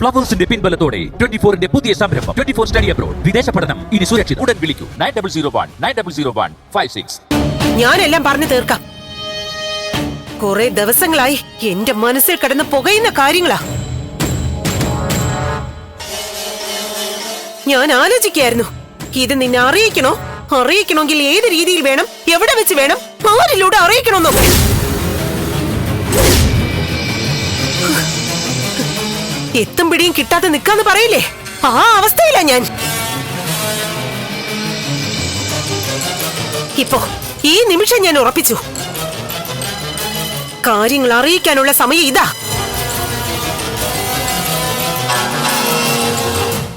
ഫ്ലവേഴ്സിന്റെ പിൻബലത്തോടെ twenty ഫോറിന്റെ പുതിയ സംരംഭം ട്വന്റി ഫോർ സ്റ്റഡി അബ്രോഡ് വിദേശ പഠനം ഇനി സുരക്ഷിത. ഉടൻ വിളിക്കൂ. Nine double zero one nine double zero one five six ഞാനെല്ലാം പറഞ്ഞു തീർക്കാം. കുറെ ദിവസങ്ങളായി എന്റെ മനസ്സിൽ കിടന്ന് പുകയുന്ന കാര്യങ്ങളാ. ഞാൻ ആലോചിക്കായിരുന്നു ഇത് നിന്നെ അറിയിക്കണോ? അറിയിക്കണമെങ്കിൽ ഏത് രീതിയിൽ വേണം? എവിടെ വെച്ച് വേണം? ആരിലൂടെ അറിയിക്കണമെന്നോ? എത്തും പിടിയും കിട്ടാതെ നിൽക്കാന്ന് പറയില്ലേ? ആ അവസ്ഥയില്ല ഞാൻ. ഇപ്പോ ഈ നിമിഷം ഞാൻ ഉറപ്പിച്ചു. കാര്യങ്ങൾ അറിയിക്കാനുള്ള സമയം ഇതാ.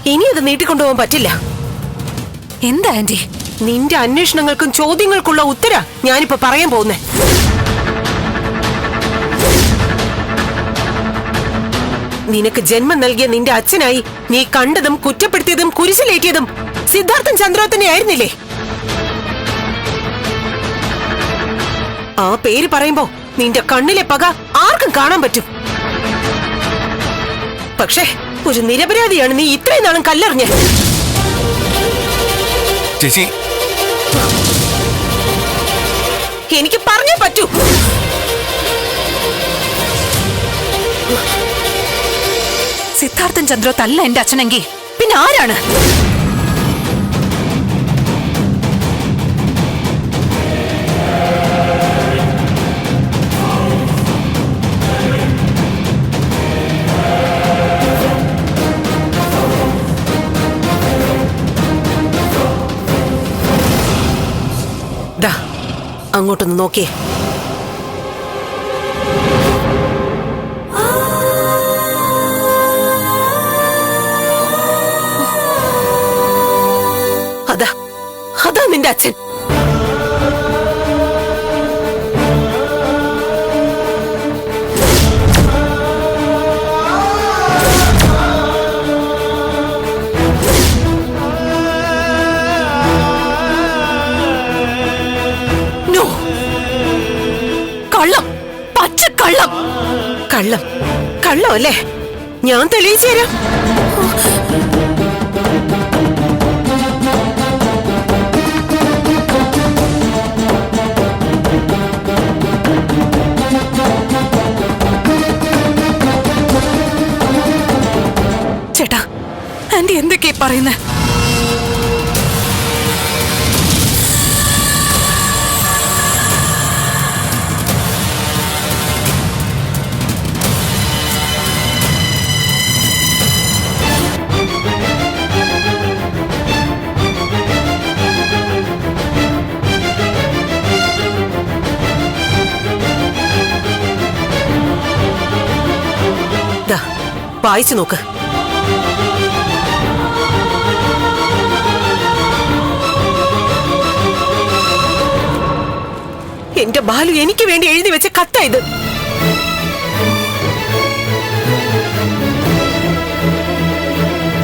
ഇനി അത് നീട്ടിക്കൊണ്ടുപോകാൻ പറ്റില്ല. എന്താ ആന്റി? നിന്റെ അന്വേഷണങ്ങൾക്കും ചോദ്യങ്ങൾക്കുള്ള ഉത്തര ഞാനിപ്പോ പറയാൻ പോകുന്നേ. നിനക്ക് ജന്മം നൽകിയ നിന്റെ അച്ഛനായി നീ കണ്ടതും കുറ്റപ്പെടുത്തിയതും കുരിശിലേറ്റിയതും സിദ്ധാർത്ഥൻ ചന്ദ്രോത്തനെ ആയിരുന്നില്ലേ ആ പേര് പറയുമ്പോ നിന്റെ കണ്ണിലെ പക ആർക്കും കാണാൻ പറ്റും. പക്ഷേ ഒരു നിരപരാധിയാണ് നീ ഇത്രയും നാളും കല്ലെറിഞ്ഞ ചേച്ചി. എനിക്ക് പറഞ്ഞേ പറ്റൂ. സിദ്ധാർത്ഥൻ ചന്ദ്രോത്ത് അല്ല എന്റെ അച്ഛനെങ്കിൽ. പിന്നെ ആരാണ്? അങ്ങോട്ടൊന്ന് നോക്കിയേ. അതാ നിന്റെ അച്ഛൻ. കള്ളം. കള്ളം അല്ലേ? ഞാൻ തെളിയിച്ചു തരാം. ആന്റി എന്തൊക്കെയാ പറയുന്നത് ദാ വായിച്ചു നോക്ക്. എന്റെ ബാലു എനിക്ക് വേണ്ടി എഴുതി വെച്ച കത്താ ഇത്.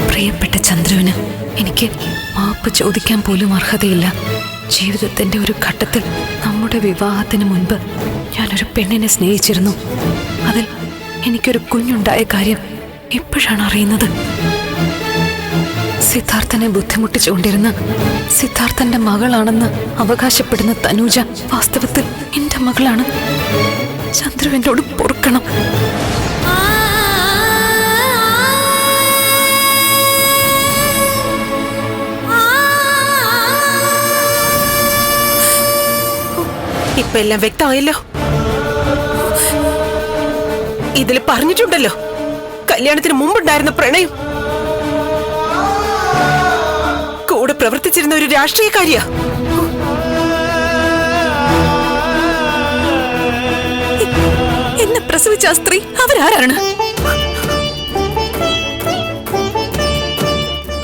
പ്രിയപ്പെട്ട ചന്ദ്രുവിന് എനിക്ക് മാപ്പ് ചോദിക്കാൻ പോലും അർഹതയില്ല. ജീവിതത്തിന്റെ ഒരു ഘട്ടത്തിൽ നമ്മുടെ വിവാഹത്തിന് മുൻപ് ഞാനൊരു പെണ്ണിനെ സ്നേഹിച്ചിരുന്നു. അതിൽ എനിക്കൊരു കുഞ്ഞുണ്ടായ കാര്യം ഇപ്പോഴാണ് അറിയുന്നത്? സിദ്ധാർത്ഥനെ ബുദ്ധിമുട്ടിച്ചുകൊണ്ടിരുന്ന സിദ്ധാർത്ഥന്റെ മകളാണെന്ന് അവകാശപ്പെടുന്ന തനൂജ വാസ്തവത്തിൽ എന്റെ മകളാണ്. ചന്ദ്രു എന്നോട് പൊറുക്കണം. ഇപ്പൊ എല്ലാം വ്യക്തമായല്ലോ? ഇതിൽ പറഞ്ഞിട്ടുണ്ടല്ലോ. കല്യാണത്തിന് മുമ്പുണ്ടായിരുന്ന പ്രണയം. കൂടെ പ്രവർത്തിച്ചിരുന്ന ഒരു രാഷ്ട്രീയക്കാരിയാ. പ്രസവിച്ച സ്ത്രീ അവരാരാണ്?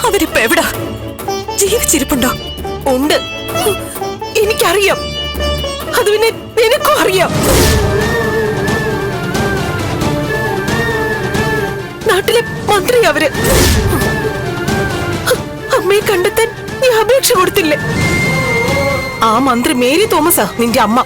അവരിപ്പോ എവിടാ? ജീവിച്ചിരിപ്പുണ്ടോ? ഉണ്ട്. എനിക്കറിയാം. അത് പിന്നെ നിനക്കും അറിയാം. നാട്ടിലെ മന്ത്രി അവർ. അമ്മയെ കണ്ടെത്താൻ ഞാൻ അപേക്ഷ കൊടുത്തില്ലേ? ആ മന്ത്രി മേരി തോമസാ നിന്റെ അമ്മ.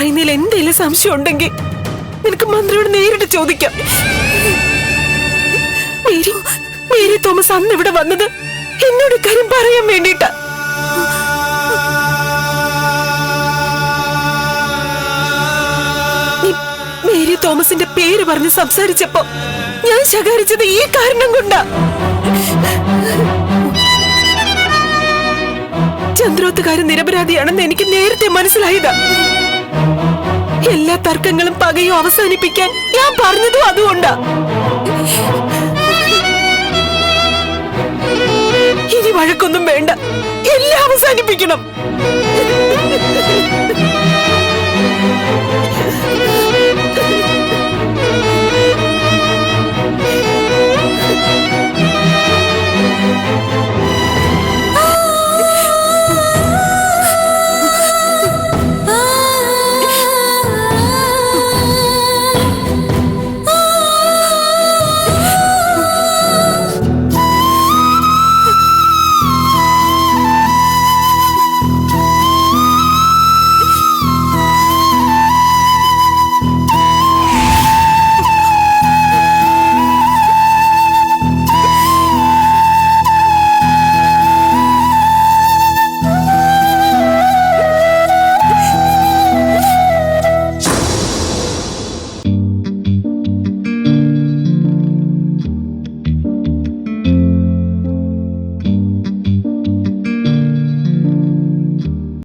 പറയുന്നതിൽ എന്തെങ്കിലും സംശയം ഉണ്ടെങ്കിൽ നിനക്ക് മന്ത്രിയോട് നേരിട്ട് ചോദിക്കാം. മേരി മേരി തോമസ് അന്ന് ഇവിടെ വന്നത് എന്നോട് കാര്യം പറയാൻ വേണ്ടിട്ടാ മേരി തോമസിന്റെ പേര് പറഞ്ഞ് സംസാരിച്ചപ്പോ ഞാൻ ശകാരിച്ചത് ഈ കാരണം കൊണ്ടാ. ചന്ദ്രോത്തുകാരൻ നിരപരാധിയാണെന്ന് എനിക്ക് നേരത്തെ മനസ്സിലായതാ. എല്ലാ തർക്കങ്ങളും പകയും അവസാനിപ്പിക്കാൻ ഞാൻ പറഞ്ഞതും അതുകൊണ്ടാ. ഇനി വഴക്കൊന്നും വേണ്ട. എല്ലാം അവസാനിപ്പിക്കണം.